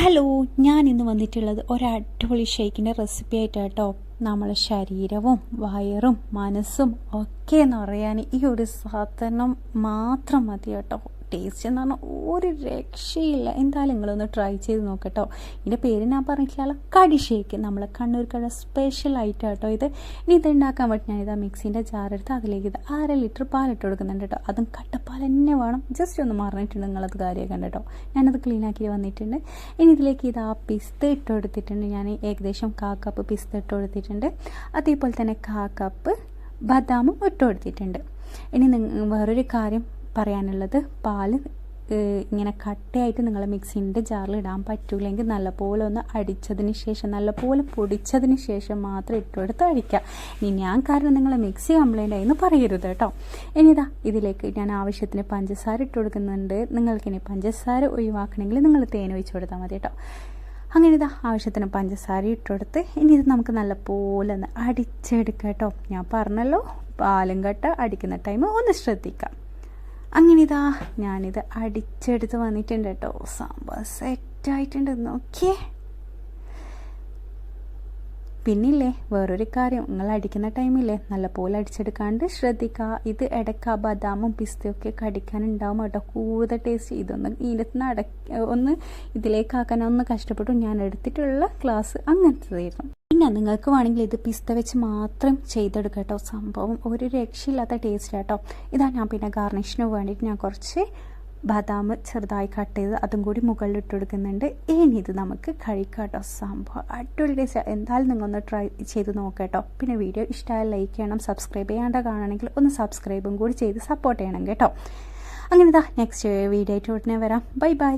Hello ഞാൻ ഇന്ന് വന്നിട്ടുള്ളത് ഒരു അടിപൊളി ഷേക്കിന്റെ റെസിപ്പി ആയിട്ടാട്ടോ. നമ്മളെ ശരീരവും വയറും മനസ്സും ഒക്കെ നിറയാൻ ഈ ഒരു സാധനം മാത്രം മതി കേട്ടോ ടേസ്റ്റ് എന്ന് പറഞ്ഞാൽ ഒരു രക്ഷയില്ല. എന്തായാലും നിങ്ങളൊന്ന് ട്രൈ ചെയ്ത് നോക്കട്ടോ. ഇതിന്റെ പേര് ഞാൻ പറഞ്ഞിട്ടില്ല. കടി ഷേക്ക് നമ്മളെ കണ്ണൂർക്കുള്ള സ്പെഷ്യൽ ഐറ്റം കേട്ടോ ഇത്. ഇനി ഇത് ഉണ്ടാക്കാൻ വേണ്ടി ഞാനിതാ മിക്സിന്റെ ജാറെടുത്ത് അതിലേക്ക് ഇത് അര ലിറ്റർ പാലിട്ട് കൊടുക്കുന്നുണ്ട് കേട്ടോ. അതും കട്ടപ്പാൽ തന്നെ വേണം. ജസ്റ്റ് ഒന്ന് മറന്നിട്ടുണ്ട് നിങ്ങളത് കാര്യമൊക്കെ കേട്ടോ. ഞാനത് ക്ലീനാക്കി വന്നിട്ടുണ്ട്. ഇനി ഇതിലേക്ക് ഇത് ആ പിസ്ത ഇട്ട് കൊടുത്തിട്ടുണ്ട്. ഞാൻ ഏകദേശം കാ കപ്പ് പിസ്ത ഇട്ട് കൊടുത്തിട്ടുണ്ട്. അതേപോലെ തന്നെ കാ കപ്പ് ബദാമും ഇട്ട് കൊടുത്തിട്ടുണ്ട്. ഇനി വേറൊരു കാര്യം പറയാനുള്ളത് പാൽ ഇങ്ങനെ കട്ടയായിട്ട് നിങ്ങൾ മിക്സിന്റെ ജാറിൽ ഇടാൻ പറ്റൂലെങ്കിൽ നല്ലപോലെ ഒന്ന് അടിച്ചതിന് ശേഷം നല്ലപോലെ പൊടിച്ചതിന് ശേഷം മാത്രം ഇട്ടുകൊടുത്ത് അടിക്കുക. ഇനി ഞാൻ കാരണം നിങ്ങൾ മിക്സി കംപ്ലൈന്റ് ആയി എന്ന് പറയരുത് കേട്ടോ. ഇനി ഇതാ ഇതിലേക്ക് ഞാൻ ആവശ്യത്തിന് പഞ്ചസാര ഇട്ട് കൊടുക്കുന്നുണ്ട്. നിങ്ങൾക്കിനി പഞ്ചസാര ഒഴിവാക്കണമെങ്കിൽ നിങ്ങൾ തേൻ ഒഴിച്ചു കൊടുത്താൽ മതി കേട്ടോ. അങ്ങനെ ഇതാ ആവശ്യത്തിന് പഞ്ചസാര ഇട്ടുകൊടുത്ത് ഇനി ഇത് നമുക്ക് നല്ലപോലെ ഒന്ന് അടിച്ചെടുക്കാം കേട്ടോ. ഞാൻ പറഞ്ഞല്ലോ പാലും കട്ട അടിക്കുന്ന ടൈം ഒന്ന് ശ്രദ്ധിക്കാം. അങ്ങനെ ഇതാ ഞാനിത് അടിച്ചെടുത്ത് വന്നിട്ടുണ്ട് കേട്ടോ സാമ്പാർ സെറ്റായിട്ടുണ്ട് നോക്കിയേ. പിന്നില്ലേ വേറൊരു കാര്യം. നിങ്ങൾ അടിക്കുന്ന ടൈമില്ലേ നല്ലപോലെ അടിച്ചെടുക്കാണ്ട് ശ്രദ്ധിക്കുക. ഇത് ഇടയ്ക്ക് ബദാമും പിസ്തയൊക്കെ കടിക്കാനുണ്ടാവും കേട്ടോ. കൂടുതൽ ടേസ്റ്റ് ഇതൊന്ന് ഇതിനകത്ത് അട ഒന്ന് ഇതിലേക്കാക്കാൻ ഒന്ന് കഷ്ടപ്പെട്ടു. ഞാൻ എടുത്തിട്ടുള്ള ക്ലാസ് അങ്ങനത്തേതായിരുന്നു. പിന്നെ നിങ്ങൾക്ക് വേണമെങ്കിൽ ഇത് പിസ്ത വെച്ച് മാത്രം ചെയ്തെടുക്കാം കേട്ടോ. സംഭവം ഒരു രക്ഷയില്ലാത്ത ടേസ്റ്റ് കേട്ടോ. ഇതാ ഞാൻ പിന്നെ ഗാർണിഷിന് വേണ്ടിയിട്ട് ഞാൻ കുറച്ച് ബദാം ചെറുതായി കട്ട് ചെയ്ത് അതും കൂടി മുകളിൽ ഇട്ട് കൊടുക്കുന്നുണ്ട് ഇനി ഇത് നമുക്ക് കഴിക്കാം കേട്ടോ സംഭവം. അടിപൊളി ടേസ്റ്റ് എന്തായാലും നിങ്ങളൊന്ന് ട്രൈ ചെയ്ത് നോക്കാം പിന്നെ വീഡിയോ ഇഷ്ടമായ ലൈക്ക് ചെയ്യണം സബ്സ്ക്രൈബ് ചെയ്യാണ്ട് കാണണമെങ്കിൽ ഒന്ന് സബ്സ്ക്രൈബും കൂടി ചെയ്ത് സപ്പോർട്ട് ചെയ്യണം കേട്ടോ. അങ്ങനെ ഇതാ നെക്സ്റ്റ് വീഡിയോ ആയിട്ട് ഉടനെ വരാം. Bye bye